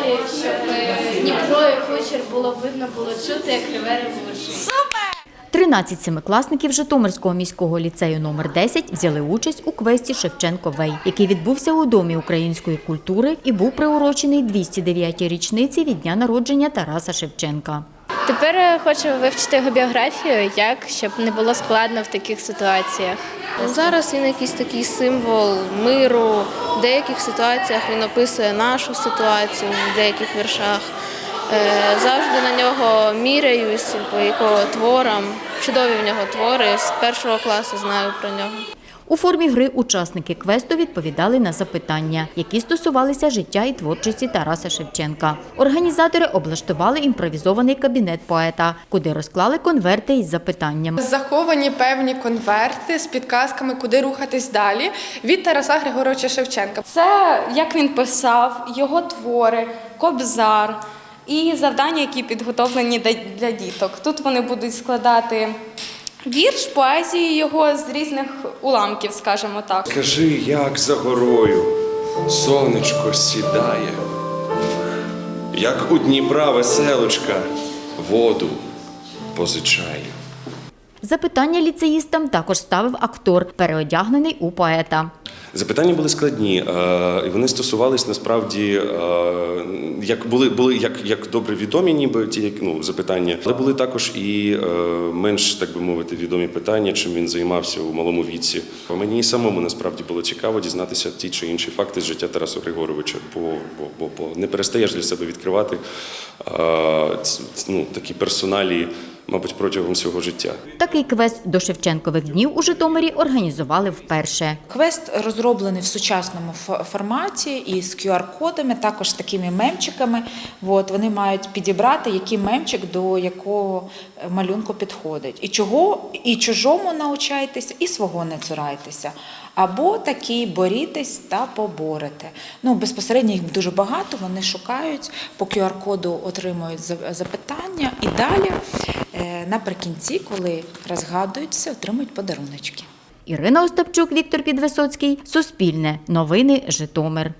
полі, щоб е, Дніпро і кучер було видно, було чути, як реве Супер! 13 семикласників Житомирського міського ліцею номер 10 взяли участь у квесті Шевченко Вей, який відбувся у Домі української культури і був приурочений 209-й річниці від дня народження Тараса Шевченка. Тепер е, хочу вивчити його біографію, як щоб не було складно в таких ситуаціях. Зараз він якийсь такий символ миру. В деяких ситуаціях він описує нашу ситуацію в деяких віршах. Е, Завжди на нього міряюсь по його творам. Чудові в нього твори. З першого класу знаю про нього. У формі гри учасники квесту відповідали на запитання, які стосувалися життя і творчості Тараса Шевченка. Організатори облаштували імпровізований кабінет поета, куди розклали конверти із запитаннями. Заховані певні конверти з підказками, куди рухатись далі від Тараса Григоровича Шевченка. Це як він писав, його твори, кобзар і завдання, які підготовлені для- для діток. Тут вони будуть складати вірш, поезію його з різних уламків, скажімо так. Скажи, як за горою сонечко сідає, як у Дніпра веселочка воду позичає. Запитання ліцеїстам також ставив актор, переодягнений у поета. Запитання були складні, е, і вони стосувались насправді е, як були, були як, як добре відомі, ніби ті ну, запитання, але були також і е, менш так би мовити відомі питання, чим він займався у малому віці. Мені і самому насправді було цікаво дізнатися ті чи інші факти з життя Тараса Григоровича, бо, бо, бо, не перестаєш для себе відкривати ну, такі персоналі, мабуть, протягом всього життя. Такий квест до Шевченкових днів у Житомирі організували вперше. Квест розроблений в сучасному форматі і з QR-кодами, також з такими мемчиками. От, вони мають підібрати, який мемчик до якого е, малюнку підходить. І чого і чужому навчайтеся, і свого не цурайтеся. Або такий борітесь та поборете. Ну, безпосередньо їх дуже багато, вони шукають, по QR-коду отримують запитання, і далі наприкінці, коли розгадуються, отримують подаруночки. Ірина Остапчук, Віктор Підвисоцький, Суспільне, Новини Житомир.